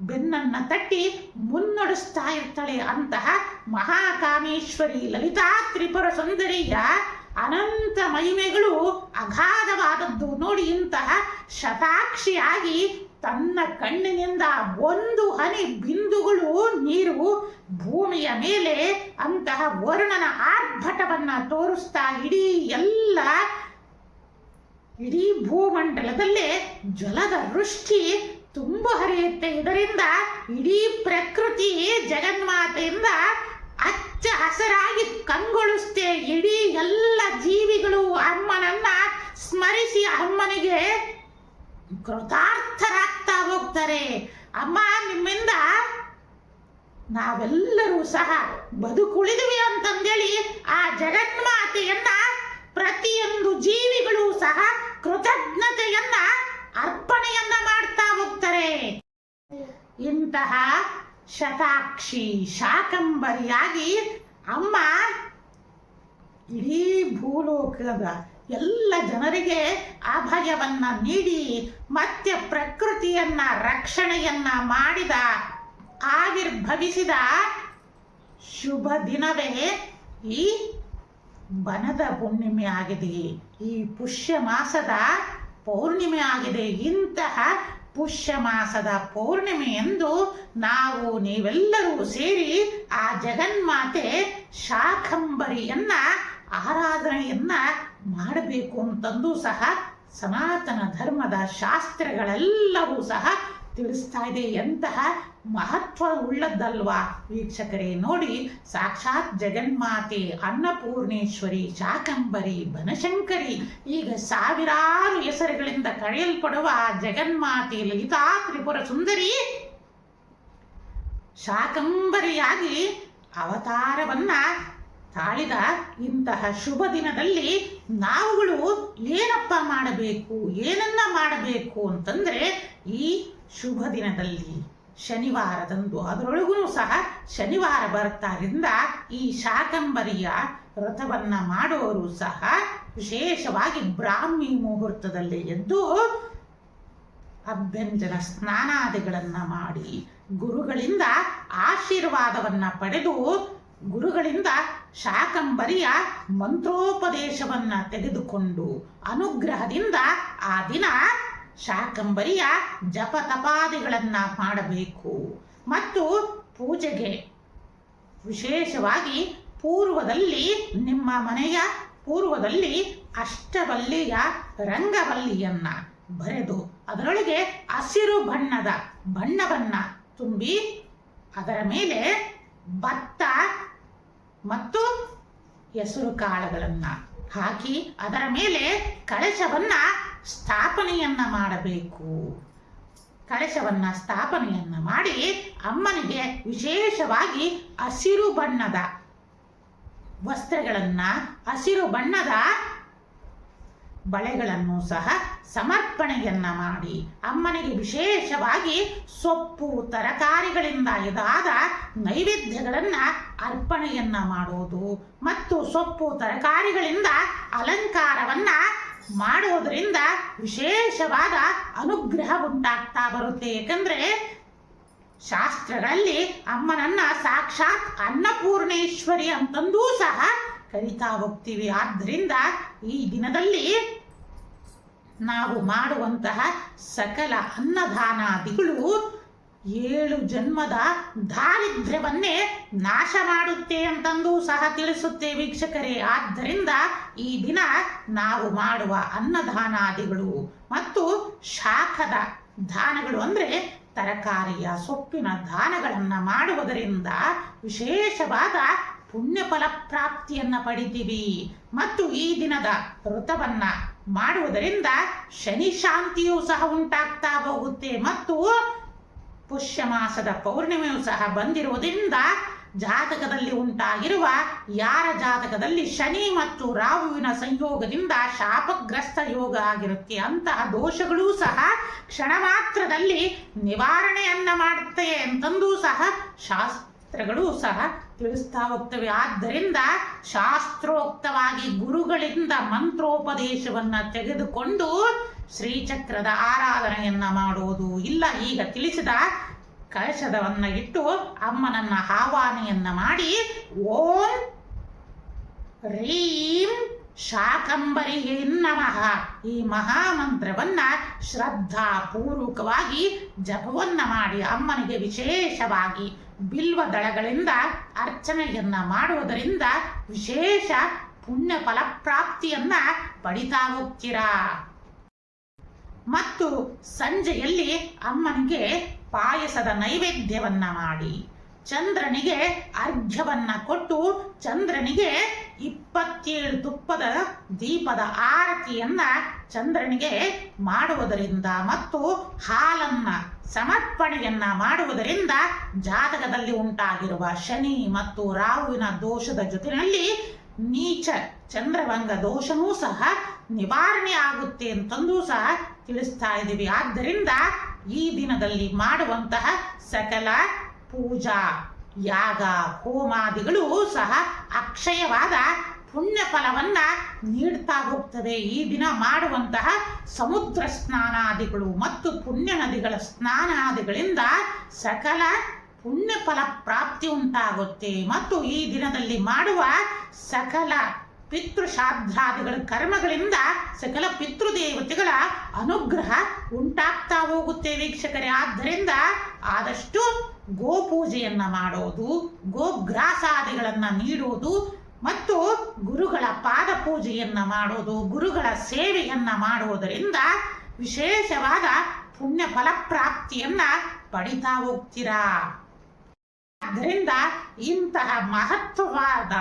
ಬೆನ್ನನ್ನ ತಟ್ಟಿ ಮುನ್ನಡೆಸ್ತಾ ಇರ್ತಾಳೆ ಅಂತಹ ಮಹಾಕಾಮೇಶ್ವರಿ ಲಲಿತಾ ತ್ರಿಪುರ ಸುಂದರಿಯ ಅನಂತ ಮಹಿಮೆಗಳು ಅಗಾಧವಾದದ್ದು. ನೋಡಿ ಇಂತಹ ಶತಾಕ್ಷಿಯಾಗಿ ತನ್ನ ಕಣ್ಣಿನಿಂದ ಒಂದು ಹನಿ ಬಿಂದುಗಳು ನೀರು ಭೂಮಿಯ ಮೇಲೆ ಅಂತಹ ವರುಣನ ಆರ್ಭಟವನ್ನ ತೋರಿಸ್ತಾ ಇಡೀ ಎಲ್ಲ ಇಡೀ ಭೂಮಂಡಲದಲ್ಲೇ ಜಲದ ವೃಷ್ಟಿ ತುಂಬು ಹರಿಯುತ್ತೆ. ಇದರಿಂದ ಇಡೀ ಪ್ರಕೃತಿ ಜಗನ್ಮಾತೆಯಿಂದ ಅಚ್ಚ ಹಸರಾಗಿ ಕಂಗೊಳಿಸುತ್ತೆ ಇಡೀ ಎಲ್ಲ ಜೀವಿಗಳು ಅಮ್ಮನನ್ನ ಸ್ಮರಿಸಿ ಅಮ್ಮನಿಗೆ ಕೃತಾರ್ಥರಾಗ್ತಾ ಹೋಗ್ತಾರೆ. ಅಮ್ಮ, ನಿಮ್ಮಿಂದ ನಾವೆಲ್ಲರೂ ಸಹ ಬದುಕುಳಿದ್ವಿ ಅಂತಂದೇಳಿ ಆ ಜಗನ್ಮಾತೆಯನ್ನ ಪ್ರತಿಯೊಂದು ಜೀವಿಗಳು ಸಹ ಕೃತಜ್ಞತೆಯನ್ನ ಅರ್ಪಣೆಯನ್ನ ಮಾಡ್ತಾ ಹೋಗ್ತಾರೆ. ಇಂತಹ ಶತಾಕ್ಷಿ ಶಾಕಂಬರಿಯಾಗಿ ಅಮ್ಮ ಇಡೀ ಭೂಲೋಕದ ಎಲ್ಲ ಜನರಿಗೆ ಅಭಯವನ್ನ ನೀಡಿ ಮತ್ತೆ ಪ್ರಕೃತಿಯನ್ನ ರಕ್ಷಣೆಯನ್ನ ಮಾಡಿದ, ಆವಿರ್ಭವಿಸಿದ ಶುಭ ದಿನವೇ ಈ ಬನದ ಹುಣ್ಣಿಮೆ ಆಗಿದೆ. ಈ ಪುಷ್ಯ ಮಾಸದ ಪೌರ್ಣಿಮೆ ಆಗಿದೆ. ಇಂತಹ ಪುಷ್ಯ ಮಾಸದ ಪೌರ್ಣಿಮೆಯಂದು ನಾವು ನೀವೆಲ್ಲರೂ ಸೇರಿ ಆ ಜಗನ್ಮಾತೆ ಶಾಕಂಬರಿಯನ್ನ ಆರಾಧನೆಯನ್ನ ಮಾಡಬೇಕು ಅಂತಂದು ಸಹ ಸನಾತನ ಧರ್ಮದ ಶಾಸ್ತ್ರಗಳೆಲ್ಲವೂ ಸಹ ತಿಳಿಸ್ತಾ ಇದೆ ಎಂತಹ ಮಹತ್ವ ಉಳ್ಳದ್ದಲ್ವಾ ವೀಕ್ಷಕರೇ, ನೋಡಿ, ಸಾಕ್ಷಾತ್ ಜಗನ್ಮಾತೆ, ಅನ್ನಪೂರ್ಣೇಶ್ವರಿ, ಶಾಕಂಬರಿ, ಬನಶಂಕರಿ, ಈಗ ಸಾವಿರಾರು ಹೆಸರುಗಳಿಂದ ಕರೆಯಲ್ಪಡುವ ಜಗನ್ಮಾತೆ ಲಲಿತಾ ತ್ರಿಪುರ ಸುಂದರಿ ಶಾಕಂಬರಿಯಾಗಿ ಅವತಾರವನ್ನ ತಾಳಿದ ಇಂತಹ ಶುಭ ದಿನದಲ್ಲಿ ನಾವುಗಳು ಏನಪ್ಪ ಮಾಡಬೇಕು, ಏನನ್ನ ಮಾಡಬೇಕು ಅಂತಂದ್ರೆ ಈ ಶುಭ ದಿನದಲ್ಲಿ ಶನಿವಾರದಂದು ಅದರೊಳಗೂ ಸಹ ಶನಿವಾರ ಬರ್ತಾರಿಂದ ಈ ಶಾಕಂಬರಿಯ ವ್ರತವನ್ನ ಮಾಡೋರು ಸಹ ವಿಶೇಷವಾಗಿ ಬ್ರಾಹ್ಮಿ ಮುಹೂರ್ತದಲ್ಲಿ ಎದ್ದು ಅಭ್ಯಂಜನ ಸ್ನಾನಾದಿಗಳನ್ನ ಮಾಡಿ ಗುರುಗಳಿಂದ ಆಶೀರ್ವಾದವನ್ನ ಪಡೆದು ಗುರುಗಳಿಂದ ಶಾಕಂಬರಿಯ ಮಂತ್ರೋಪದೇಶವನ್ನ ತೆಗೆದುಕೊಂಡು ಅನುಗ್ರಹದಿಂದ ಆ ದಿನ ಶಾಕಂಬರಿಯ ಜಪ ತಪಾದಿಗಳನ್ನ ಮಾಡಬೇಕು. ಮತ್ತು ಪೂಜೆಗೆ ವಿಶೇಷವಾಗಿ ಪೂರ್ವದಲ್ಲಿ ನಿಮ್ಮ ಮನೆಯ ಪೂರ್ವದಲ್ಲಿ ಅಷ್ಟವಲ್ಲಿಯ ರಂಗವಲ್ಲಿಯನ್ನ ಬರೆದು ಅದರೊಳಗೆ ಹಸಿರು ಬಣ್ಣದ ಬಣ್ಣವನ್ನ ತುಂಬಿ ಅದರ ಮೇಲೆ ಭತ್ತ ಮತ್ತು ಹೆಸರು ಕಾಳುಗಳನ್ನ ಹಾಕಿ ಅದರ ಮೇಲೆ ಕಳಶವನ್ನ ಸ್ಥಾಪನೆಯನ್ನ ಮಾಡಬೇಕು. ಕಳಶವನ್ನ ಸ್ಥಾಪನೆಯನ್ನ ಮಾಡಿ ಅಮ್ಮನಿಗೆ ವಿಶೇಷವಾಗಿ ಹಸಿರು ಬಣ್ಣದ ವಸ್ತ್ರಗಳನ್ನ, ಹಸಿರು ಬಣ್ಣದ ಬಳೆಗಳನ್ನು ಸಹ ಸಮರ್ಪಣೆಯನ್ನ ಮಾಡಿ ಅಮ್ಮನಿಗೆ ವಿಶೇಷವಾಗಿ ಸೊಪ್ಪು, ತರಕಾರಿಗಳಿಂದ ಇದಾದ ನೈವೇದ್ಯಗಳನ್ನು ಅರ್ಪಣೆಯನ್ನ ಮಾಡೋದು ಮತ್ತು ಸೊಪ್ಪು, ತರಕಾರಿಗಳಿಂದ ಅಲಂಕಾರವನ್ನ ಮಾಡೋದರಿಂದ ವಿಶೇಷವಾದ ಅನುಗ್ರಹ ಉಂಟಾಗ್ತಾ ಬರುತ್ತೆ. ಏಕೆಂದರೆ ಶಾಸ್ತ್ರಗಳಲ್ಲಿ ಅಮ್ಮನನ್ನ ಸಾಕ್ಷಾತ್ ಅನ್ನಪೂರ್ಣೇಶ್ವರಿ ಅಂತಂದೂ ಸಹ ಕರಿತಾ ಹೋಗ್ತೀವಿ. ಆದ್ದರಿಂದ ಈ ದಿನದಲ್ಲಿ ನಾವು ಮಾಡುವಂತಹ ಸಕಲ ಅನ್ನದಾನಾದಿಗಳು ಏಳು ಜನ್ಮದ ದಾರಿದ್ರ್ಯವನ್ನೇ ನಾಶ ಮಾಡುತ್ತೆ ಅಂತಂದು ಸಹ ತಿಳಿಸುತ್ತೆ ವೀಕ್ಷಕರೇ. ಆದ್ದರಿಂದ ಈ ದಿನ ನಾವು ಮಾಡುವ ಅನ್ನದಾನಾದಿಗಳು ಮತ್ತು ಶಾಖದ ದಾನಗಳು ಅಂದರೆ ತರಕಾರಿಯ ಸೊಪ್ಪಿನ ದಾನಗಳನ್ನು ಮಾಡುವುದರಿಂದ ವಿಶೇಷವಾದ ಪುಣ್ಯ ಫಲ ಪ್ರಾಪ್ತಿಯನ್ನ ಪಡಿತೀವಿ. ಮತ್ತು ಈ ದಿನದ ವ್ರತವನ್ನ ಮಾಡುವುದರಿಂದ ಶನಿ ಶಾಂತಿಯೂ ಸಹ ಉಂಟಾಗ್ತಾ ಹೋಗುತ್ತೆ. ಮತ್ತು ಪುಷ್ಯ ಮಾಸದ ಪೌರ್ಣಿಮೆಯೂ ಸಹ ಬಂದಿರುವುದರಿಂದ ಜಾತಕದಲ್ಲಿ ಉಂಟಾಗಿರುವ ಯಾರ ಜಾತಕದಲ್ಲಿ ಶನಿ ಮತ್ತು ರಾಹುವಿನ ಸಂಯೋಗದಿಂದ ಶಾಪಗ್ರಸ್ತ ಯೋಗ ಆಗಿರುತ್ತೆ. ಅಂತಹ ದೋಷಗಳೂ ಸಹ ಕ್ಷಣ ಮಾತ್ರದಲ್ಲಿ ನಿವಾರಣೆಯನ್ನ ಮಾಡುತ್ತೆ ಅಂತಂದೂ ಸಹ ಶಾಸ್ತ್ರಗಳು ಸಹ ತಿಳಿಸ್ತಾ ಹೋಗ್ತವೆ ಆದ್ದರಿಂದ ಶಾಸ್ತ್ರೋಕ್ತವಾಗಿ ಗುರುಗಳಿಂದ ಮಂತ್ರೋಪದೇಶವನ್ನು ತೆಗೆದುಕೊಂಡು ಶ್ರೀಚಕ್ರದ ಆರಾಧನೆಯನ್ನ ಮಾಡುವುದು ಇಲ್ಲ. ಈಗ ತಿಳಿಸಿದ ಕಳಶದವನ್ನ ಇಟ್ಟು ಅಮ್ಮನನ್ನ ಆಹ್ವಾನೆಯನ್ನ ಮಾಡಿ, ಓಂ ರೀಂ ಶಾಕಂಬರಿ ನಮಃ. ಈ ಮಹಾಮಂತ್ರವನ್ನ ಶ್ರದ್ಧಾ ಪೂರ್ವಕವಾಗಿ ಜಪವನ್ನ ಮಾಡಿ ಅಮ್ಮನಿಗೆ ವಿಶೇಷವಾಗಿ ಬಿಲ್ವ ದಳಗಳಿಂದ ಅರ್ಚನೆಯನ್ನ ಮಾಡುವುದರಿಂದ ವಿಶೇಷ ಪುಣ್ಯ ಫಲಪ್ರಾಪ್ತಿಯನ್ನ ಪಡಿತಾ ಹೋಗ್ತೀರಾ? ಮತ್ತು ಸಂಜೆಯಲ್ಲಿ ಅಮ್ಮನಿಗೆ ಪಾಯಸದ ನೈವೇದ್ಯವನ್ನ ಮಾಡಿ, ಚಂದ್ರನಿಗೆ ಅರ್ಘ್ಯವನ್ನ ಕೊಟ್ಟು, ಚಂದ್ರನಿಗೆ ಇಪ್ಪತ್ತೇಳು ತುಪ್ಪದ ದೀಪದ ಆರತಿಯನ್ನ ಚಂದ್ರನಿಗೆ ಮಾಡುವುದರಿಂದ ಮತ್ತು ಹಾಲನ್ನ ಸಮರ್ಪಣೆಯನ್ನ ಮಾಡುವುದರಿಂದ ಜಾತಕದಲ್ಲಿ ಉಂಟಾಗಿರುವ ಶನಿ ಮತ್ತು ರಾಹುವಿನ ದೋಷದ ಜೊತೆಯಲ್ಲಿ ನೀಚ ಚಂದ್ರಭಂಗ ದೋಷವೂ ಸಹ ನಿವಾರಣೆ ಆಗುತ್ತೆ ಅಂತಂದು ಸಹ ತಿಳಿಸ್ತಾ ಇದ್ದೀವಿ. ಆದ್ದರಿಂದ ಈ ದಿನದಲ್ಲಿ ಮಾಡುವಂತಹ ಸಕಲ ಪೂಜಾ ಯಾಗ ಹೋಮಾದಿಗಳು ಸಹ ಅಕ್ಷಯವಾದ ಪುಣ್ಯ ಫಲವನ್ನ ನೀಡ್ತಾ ಹೋಗ್ತದೆ. ಈ ದಿನ ಮಾಡುವಂತಹ ಸಮುದ್ರ ಸ್ನಾನಾದಿಗಳು ಮತ್ತು ಪುಣ್ಯ ನದಿಗಳ ಸ್ನಾನಾದಿಗಳಿಂದ ಸಕಲ ಪುಣ್ಯ ಫಲ ಪ್ರಾಪ್ತಿ ಉಂಟಾಗುತ್ತೆ. ಮತ್ತು ಈ ದಿನದಲ್ಲಿ ಮಾಡುವ ಸಕಲ ಪಿತೃಶ್ರಾದ್ದಾದಿಗಳ ಕರ್ಮಗಳಿಂದ ಸಕಲ ಪಿತೃದೇವತೆಗಳ ಅನುಗ್ರಹ ಉಂಟಾಗ್ತಾ ಹೋಗುತ್ತೆ ವೀಕ್ಷಕರೇ. ಆದ್ದರಿಂದ ಆದಷ್ಟು ಗೋಪೂಜೆಯನ್ನ ಮಾಡೋದು, ಗೋಗ್ರಾಸಾದಿಗಳನ್ನು ನೀಡುವುದು ಮತ್ತು ಗುರುಗಳ ಪಾದ ಪೂಜೆಯನ್ನು ಮಾಡೋದು, ಗುರುಗಳ ಸೇವೆಯನ್ನು ಮಾಡುವುದರಿಂದ ವಿಶೇಷವಾದ ಪುಣ್ಯ ಫಲಪ್ರಾಪ್ತಿಯನ್ನ ಪಡಿತಾ ಹೋಗ್ತೀರಾ? ಆದ್ದರಿಂದ ಇಂತಹ ಮಹತ್ವವಾದ,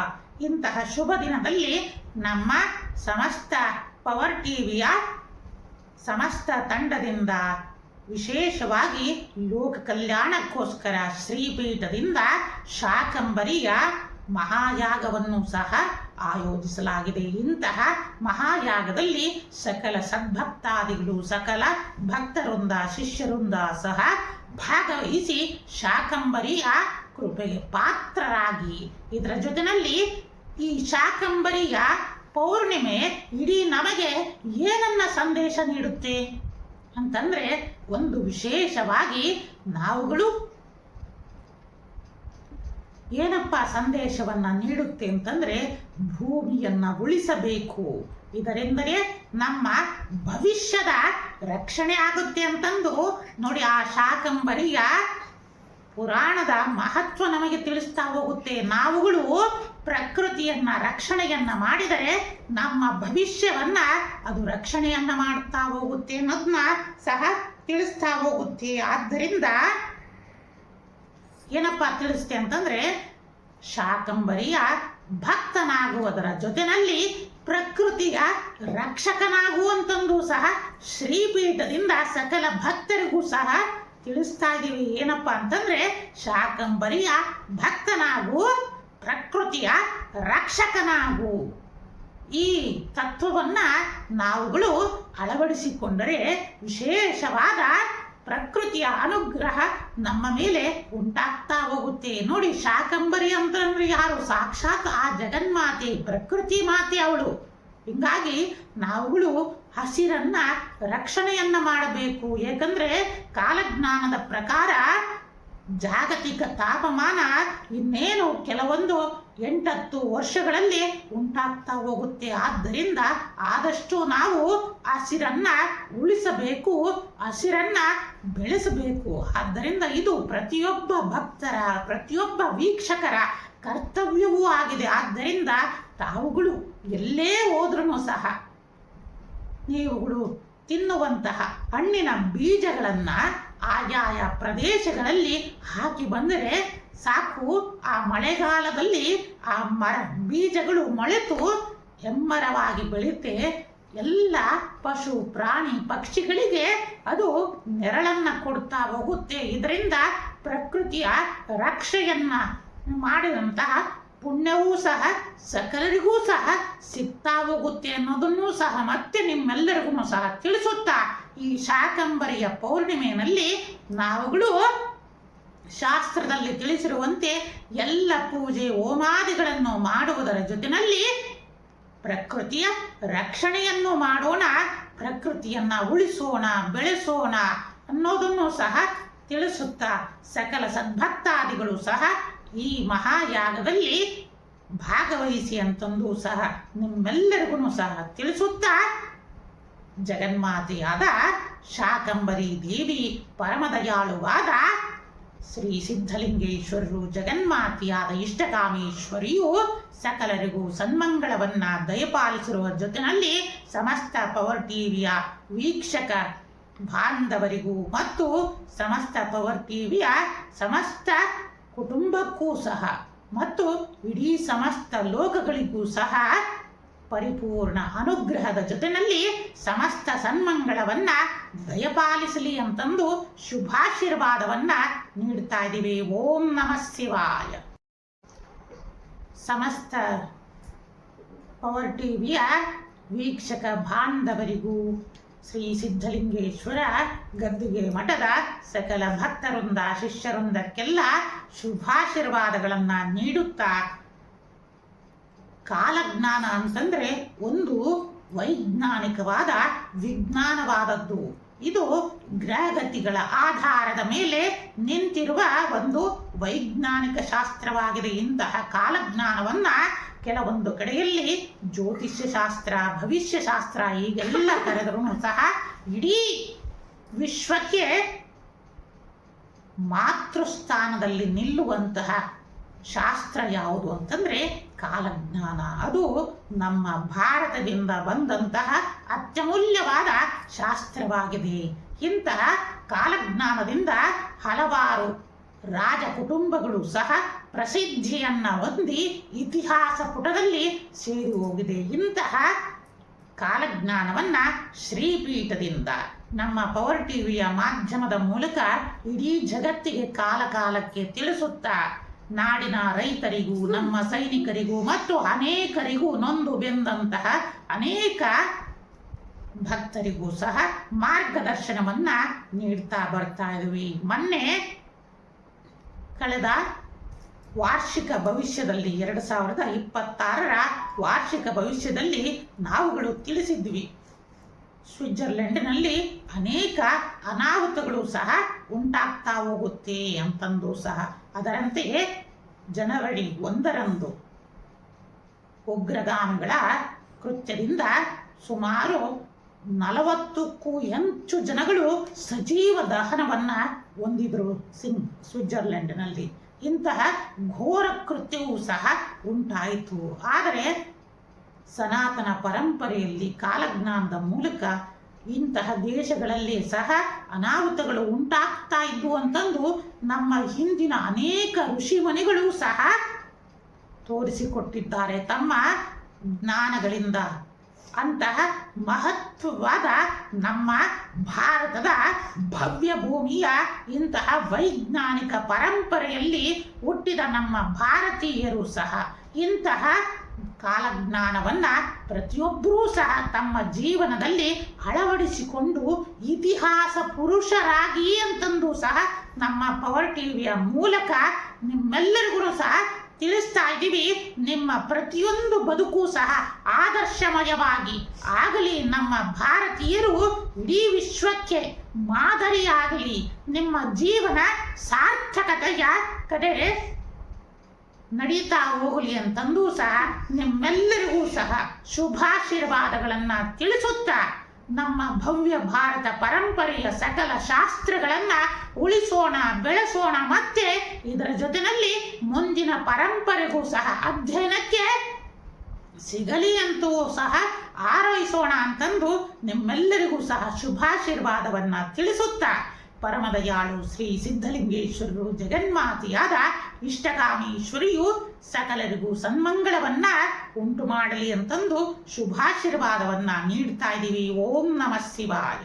ಇಂತಹ ಶುಭ ದಿನದಲ್ಲಿ ನಮ್ಮ ಸಮಸ್ತ ಪವರ್ ಟಿವಿಯ ಸಮಸ್ತ ತಂಡದಿಂದ ವಿಶೇಷವಾಗಿ ಲೋಕ ಕಲ್ಯಾಣಕ್ಕೋಸ್ಕರ ಶ್ರೀಪೀಠದಿಂದ ಶಾಕಂಬರಿಯ ಮಹಾಯಾಗವನ್ನು ಸಹ ಆಯೋಜಿಸಲಾಗಿದೆ. ಇಂತಹ ಮಹಾಯಾಗದಲ್ಲಿ ಸಕಲ ಸದ್ಭಕ್ತಾದಿಗಳು, ಸಕಲ ಭಕ್ತವೃಂದ, ಶಿಷ್ಯವೃಂದ ಸಹ ಭಾಗವಹಿಸಿ ಶಾಕಂಬರಿಯ ಕೃಪೆಗೆ ಪಾತ್ರರಾಗಿ. ಇದರ ಜೊತೆಯಲ್ಲಿ ಈ ಶಾಕಂಬರಿಯ ಪೌರ್ಣಿಮೆ ಇಡೀ ನಮಗೆ ಏನನ್ನ ಸಂದೇಶ ನೀಡುತ್ತೆ? ಅಂತಂದ್ರೆ ಒಂದು ವಿಶೇಷವಾಗಿ ನಾವುಗಳು ಏನಪ್ಪ ಸಂದೇಶವನ್ನ ನೀಡುತ್ತೆ ಅಂತಂದ್ರೆ ಭೂಮಿಯನ್ನ ಉಳಿಸಬೇಕು. ಇದರೆಂದರೆ ನಮ್ಮ ಭವಿಷ್ಯದ ರಕ್ಷಣೆ ಆಗುತ್ತೆ ಅಂತಂದು. ನೋಡಿ, ಆ ಶಾಕಂಬರಿಯ ಪುರಾಣದ ಮಹತ್ವ ನಮಗೆ ತಿಳಿಸ್ತಾ ಹೋಗುತ್ತೆ. ನಾವುಗಳು ಪ್ರಕೃತಿಯನ್ನ ರಕ್ಷಣೆಯನ್ನ ಮಾಡಿದರೆ ನಮ್ಮ ಭವಿಷ್ಯವನ್ನ ಅದು ರಕ್ಷಣೆಯನ್ನ ಮಾಡ್ತಾ ಹೋಗುತ್ತೆ ಅನ್ನೋದನ್ನ ಸಹ ತಿಳಿಸ್ತಾ ಹೋಗುತ್ತೆ. ಆದ್ದರಿಂದ ಏನಪ್ಪ ತಿಳಿಸ್ತೆ ಅಂತಂದ್ರೆ ಶಾಕಂಬರಿಯ ಭಕ್ತನಾಗುವುದರ ಜೊತೆಯಲ್ಲಿ ಪ್ರಕೃತಿಯ ರಕ್ಷಕನಾಗುವಂತಂದು ಸಹ ಶ್ರೀಪೀಠದಿಂದ ಸಕಲ ಭಕ್ತರಿಗೂ ಸಹ ತಿಳಿಸ್ತಾ ಇದ್ದೀವಿ. ಏನಪ್ಪ ಅಂತಂದ್ರೆ ಶಾಕಂಬರಿಯ ಭಕ್ತನಾಗು ಪ್ರಕೃತಿಯ ರಕ್ಷಕನಾಗು. ಈ ತತ್ವವನ್ನ ನಾವುಗಳು ಅಳವಡಿಸಿಕೊಂಡರೆ ವಿಶೇಷವಾದ ಪ್ರಕೃತಿಯ ಅನುಗ್ರಹ ನಮ್ಮ ಮೇಲೆ ಉಂಟಾಗ್ತಾ ಹೋಗುತ್ತೆ. ನೋಡಿ, ಶಾಕಂಬರಿ ಅಂತಂದ್ರೆ ಯಾರು? ಸಾಕ್ಷಾತ್ ಆ ಜಗನ್ಮಾತೆ, ಪ್ರಕೃತಿ ಮಾತೆ ಅವಳು. ಹಿಂಗಾಗಿ ನಾವುಗಳು ಹಸಿರನ್ನ ರಕ್ಷಣೆಯನ್ನ ಮಾಡಬೇಕು. ಏಕೆಂದ್ರೆ ಕಾಲಜ್ಞಾನದ ಪ್ರಕಾರ ಜಾಗತಿಕ ತಾಪಮಾನ ಇನ್ನೇನು ಕೆಲವೊಂದು ಎಂಟತ್ತು ವರ್ಷಗಳಲ್ಲಿ ಉಂಟಾಗ್ತಾ ಹೋಗುತ್ತೆ. ಆದ್ದರಿಂದ ಆದಷ್ಟು ನಾವು ಹಸಿರನ್ನ ಉಳಿಸಬೇಕು, ಹಸಿರನ್ನ ಬೆಳೆಸಬೇಕು. ಆದ್ದರಿಂದ ಇದು ಪ್ರತಿಯೊಬ್ಬ ಭಕ್ತರ, ಪ್ರತಿಯೊಬ್ಬ ವೀಕ್ಷಕರ ಕರ್ತವ್ಯವೂ ಆಗಿದೆ. ಆದ್ದರಿಂದ ತಾವುಗಳು ಎಲ್ಲೇ ಹೋದ್ರೂ ಸಹ ನೀವುಗಳು ತಿನ್ನುವಂತಹ ಹಣ್ಣಿನ ಬೀಜಗಳನ್ನ ಆಯಾಯ ಪ್ರದೇಶಗಳಲ್ಲಿ ಹಾಕಿ ಬಂದರೆ ಸಾಕು, ಆ ಮಳೆಗಾಲದಲ್ಲಿ ಆ ಮರ ಬೀಜಗಳು ಮೊಳೆತು ಹೆಮ್ಮರವಾಗಿ ಬೆಳೆಯುತ್ತೆ. ಎಲ್ಲ ಪಶು, ಪ್ರಾಣಿ, ಪಕ್ಷಿಗಳಿಗೆ ಅದು ನೆರಳನ್ನ ಕೊಡ್ತಾ ಹೋಗುತ್ತೆ. ಇದರಿಂದ ಪ್ರಕೃತಿಯ ರಕ್ಷೆಯನ್ನ ಮಾಡಿದಂತಹ ಪುಣ್ಯವೂ ಸಹ, ಸಕಲರಿಗೂ ಸಹ ಸಿಗ್ತಾ ಹೋಗುತ್ತೆ ಅನ್ನೋದನ್ನು ಸಹ ಮತ್ತೆ ನಿಮ್ಮೆಲ್ಲರಿಗೂ ಸಹ ತಿಳಿಸುತ್ತಾ ಈ ಶಾಕಂಬರಿಯ ಪೌರ್ಣಿಮೆಯಲ್ಲಿ ನಾವುಗಳು ಶಾಸ್ತ್ರದಲ್ಲಿ ತಿಳಿಸಿರುವಂತೆ ಎಲ್ಲ ಪೂಜೆ ಹೋಮಾದಿಗಳನ್ನು ಮಾಡುವುದರ ಜೊತೆಯಲ್ಲಿ ಪ್ರಕೃತಿಯ ರಕ್ಷಣೆಯನ್ನು ಮಾಡೋಣ, ಪ್ರಕೃತಿಯನ್ನ ಉಳಿಸೋಣ, ಬೆಳೆಸೋಣ ಅನ್ನೋದನ್ನು ಸಹ ತಿಳಿಸುತ್ತಾ ಸಕಲ ಸದ್ಭಕ್ತಾದಿಗಳು ಸಹ ಈ ಮಹಾಯಾಗದಲ್ಲಿ ಭಾಗವಹಿಸಿ ಅಂತಂದು ಸಹ ನಿಮ್ಮೆಲ್ಲರಿಗೂ ಸಹ ತಿಳಿಸುತ್ತಾ ಜಗನ್ಮಾತೆಯಾದ ಶಾಕಂಬರಿ ದೇವಿ ಪರಮದಯಾಳುವಾದ ಶ್ರೀ ಸಿದ್ಧಲಿಂಗೇಶ್ವರರು ಜಗನ್ಮಾತೆಯಾದ ಇಷ್ಟಕಾಮೇಶ್ವರಿಯು ಸಕಲರಿಗೂ ಸನ್ಮಂಗಳವನ್ನ ದಯಪಾಲಿಸಿರುವ ಜೊತೆಯಲ್ಲಿ ಸಮಸ್ತ ಪವರ್ ಟಿವಿಯ ವೀಕ್ಷಕ ಬಾಂಧವರಿಗೂ ಮತ್ತು ಸಮಸ್ತ ಪವರ್ ಟಿವಿಯ ಸಮಸ್ತ ಕುಟುಂಬಕ್ಕೂ ಸಹ ಮತ್ತು ಇಡೀ ಸಮಸ್ತ ಲೋಕಗಳಿಗೂ ಸಹ ಪರಿಪೂರ್ಣ ಅನುಗ್ರಹದ ಜೊತೆಯಲ್ಲಿ ಸಮಸ್ತ ಸನ್ಮಂಗಳವನ್ನ ದಯಪಾಲಿಸಲಿ ಅಂತಂದು ಶುಭಾಶೀರ್ವಾದವನ್ನ ನೀಡ್ತಾ ಇದ್ದೀವಿ. ಓಂ ನಮಃ ಶಿವಾಯ. ಸಮಸ್ತ ಪವರ್ ಟಿವಿಯ ವೀಕ್ಷಕ ಬಾಂಧವರಿಗೂ ಶ್ರೀ ಸಿದ್ಧಲಿಂಗೇಶ್ವರ ಗದ್ದುಗೆ ಮಠದ ಸಕಲ ಭಕ್ತರುಂದ ಶಿಷ್ಯವೃಂದಕ್ಕೆಲ್ಲ ಶುಭಾಶೀರ್ವಾದಗಳನ್ನು ನೀಡುತ್ತಾ ಕಾಲಜ್ಞಾನ ಅಂತಂದ್ರೆ ಒಂದು ವೈಜ್ಞಾನಿಕವಾದ ವಿಜ್ಞಾನವಾದದ್ದು. ಇದು ಗ್ರಹಗತಿಗಳ ಆಧಾರದ ಮೇಲೆ ನಿಂತಿರುವ ಒಂದು ವೈಜ್ಞಾನಿಕ ಶಾಸ್ತ್ರವಾಗಿದೆ. ಇಂತಹ ಕಾಲಜ್ಞಾನವನ್ನ ಕೆಲವೊಂದು ಕಡೆಯಲ್ಲಿ ಜ್ಯೋತಿಷ್ಯ ಶಾಸ್ತ್ರ ಭವಿಷ್ಯ ಶಾಸ್ತ್ರ ಹೀಗೆಲ್ಲ ಕರೆದರೂ ಸಹ ಇಡೀ ವಿಶ್ವಕ್ಕೆ ಮಾತೃಸ್ಥಾನದಲ್ಲಿ ನಿಲ್ಲುವಂತಹ ಶಾಸ್ತ್ರ ಯಾವುದು ಅಂತಂದ್ರೆ ಕಾಲಜ್ಞಾನ. ಅದು ನಮ್ಮ ಭಾರತದಿಂದ ಬಂದಂತಹ ಅತ್ಯಮೂಲ್ಯವಾದ ಶಾಸ್ತ್ರವಾಗಿದೆ. ಇಂತಹ ಕಾಲಜ್ಞಾನದಿಂದ ಹಲವಾರು ರಾಜ ಕುಟುಂಬಗಳು ಸಹ ಪ್ರಸಿದ್ಧಿಯನ್ನ ಹೊಂದಿ ಇತಿಹಾಸ ಪುಟದಲ್ಲಿ ಸೇರಿ ಹೋಗಿದೆ ಇಂತಹ ಕಾಲಜ್ಞಾನವನ್ನ ಶ್ರೀಪೀಠದಿಂದ, ನಮ್ಮ ಪವರ್ ಟಿವಿಯ ಮಾಧ್ಯಮದ ಮೂಲಕ ಇಡೀ ಜಗತ್ತಿಗೆ ಕಾಲಕಾಲಕ್ಕೆ ತಿಳಿಸುತ್ತಾ ನಾಡಿನ ರೈತರಿಗೂ, ನಮ್ಮ ಸೈನಿಕರಿಗೂ, ಮತ್ತು ಅನೇಕರಿಗೂ ನೊಂದು ಬೆಂದಂತಹ ಅನೇಕ ಭಕ್ತರಿಗೂ ಸಹ ಮಾರ್ಗದರ್ಶನವನ್ನ ನೀಡ್ತಾ ಬರ್ತಾ ಇದ್ವಿ. ಮೊನ್ನೆ ಕಳೆದ ವಾರ್ಷಿಕ ಭವಿಷ್ಯದಲ್ಲಿ, ಎರಡು ಸಾವಿರದ ಇಪ್ಪತ್ತಾರರ ವಾರ್ಷಿಕ ಭವಿಷ್ಯದಲ್ಲಿ ನಾವುಗಳು ತಿಳಿಸಿದ್ವಿ. ಸ್ವಿಟ್ಜರ್ಲೆಂಡ್ನಲ್ಲಿ ಅನೇಕ ಅನಾಹುತಗಳು ಸಹ ಉಂಟಾಗ್ತಾ ಹೋಗುತ್ತೆ ಅಂತಂದು ಸಹ ಅದರಂತೆಯೇ ಜನವರಿ ಒಂದರಂದು ಉಗ್ರಗಾಮಿಗಳ ಕೃತ್ಯದಿಂದ ಸುಮಾರು ನಲವತ್ತಕ್ಕೂ ಹೆಚ್ಚು ಜನಗಳು ಸಜೀವ ದಹನವನ್ನ ಹೊಂದಿದ್ರು ಸಿಂಗ್ ಸ್ವಿಟ್ಜರ್ಲೆಂಡ್ನಲ್ಲಿ. ಇಂತಹ ಘೋರ ಕೃತ್ಯವೂ ಸಹ ಉಂಟಾಯಿತು. ಆದರೆ ಸನಾತನ ಪರಂಪರೆಯಲ್ಲಿ ಕಾಲಜ್ಞಾನದ ಮೂಲಕ ಇಂತಹ ದೇಶಗಳಲ್ಲಿ ಸಹ ಅನಾಹುತಗಳು ಉಂಟಾಗ್ತಾ ಇದ್ವು ಅಂತಂದು ನಮ್ಮ ಹಿಂದಿನ ಅನೇಕ ಋಷಿಮುನಿಗಳು ಸಹ ತೋರಿಸಿಕೊಟ್ಟಿದ್ದಾರೆ. ತಮ್ಮ ಜ್ಞಾನಗಳಿಂದ ಅಂತಹ ಮಹತ್ವವಾದ ನಮ್ಮ ಭಾರತದ ಭವ್ಯ ಭೂಮಿಯ ಇಂತಹ ವೈಜ್ಞಾನಿಕ ಪರಂಪರೆಯಲ್ಲಿ ಹುಟ್ಟಿದ ನಮ್ಮ ಭಾರತೀಯರು ಸಹ ಇಂತಹ ಕಾಲಜ್ಞಾನವನ್ನ ಪ್ರತಿಯೊಬ್ಬರೂ ಸಹ ತಮ್ಮ ಜೀವನದಲ್ಲಿ ಅಳವಡಿಸಿಕೊಂಡು ಇತಿಹಾಸ ಪುರುಷರಾಗಿ ಅಂತಂದು ಸಹ ನಮ್ಮ ಪವರ್ ಟಿವಿಯ ಮೂಲಕ ನಿಮ್ಮೆಲ್ಲರಿಗೂ ಸಹ ತಿಳಿಸ್ತಾ ಇದ್ದೀವಿ. ನಿಮ್ಮ ಪ್ರತಿಯೊಂದು ಬದುಕು ಸಹ ಆದರ್ಶಮಯವಾಗಿ ಆಗಲಿ. ನಮ್ಮ ಭಾರತೀಯರು ಇಡೀ ವಿಶ್ವಕ್ಕೆ ಮಾದರಿಯಾಗಲಿ. ನಿಮ್ಮ ಜೀವನ ಸಾರ್ಥಕತೆಯ ಕಡೆ ನಡೀತಾ ಹೋಗಲಿ ಅಂತಂದೂ ಸಹ ನಿಮ್ಮೆಲ್ಲರಿಗೂ ಸಹ ಶುಭಾಶೀರ್ವಾದಗಳನ್ನು ತಿಳಿಸುತ್ತಾ ನಮ್ಮ ಭವ್ಯ ಭಾರತ ಪರಂಪರೆಯ ಸಕಲ ಶಾಸ್ತ್ರಗಳನ್ನು ಉಳಿಸೋಣ, ಬೆಳೆಸೋಣ, ಮತ್ತೆ ಇದರ ಜೊತೆಯಲ್ಲಿ ಮುಂದಿನ ಪರಂಪರೆಗೂ ಸಹ ಅಧ್ಯಯನಕ್ಕೆ ಸಿಗಲಿ ಅಂತೂ ಸಹ ಆರೈಸೋಣ ಅಂತಂದು ನಿಮ್ಮೆಲ್ಲರಿಗೂ ಸಹ ಶುಭಾಶೀರ್ವಾದವನ್ನು ತಿಳಿಸುತ್ತಾ ಪರಮದಯಾಳು ಶ್ರೀ ಸಿದ್ಧಲಿಂಗೇಶ್ವರರು ಜಗನ್ಮಾತೆಯಾದ ಇಷ್ಟಕಾಮೀಶ್ವರಿಯು ಸಕಲರಿಗೂ ಸನ್ಮಂಗಳವನ್ನ ಉಂಟು ಮಾಡಲಿ ಅಂತಂದು ಶುಭಾಶೀರ್ವಾದವನ್ನ ನೀಡ್ತಾ ಇದ್ದೀವಿ. ಓಂ ನಮಃ ಶಿವಾಯ.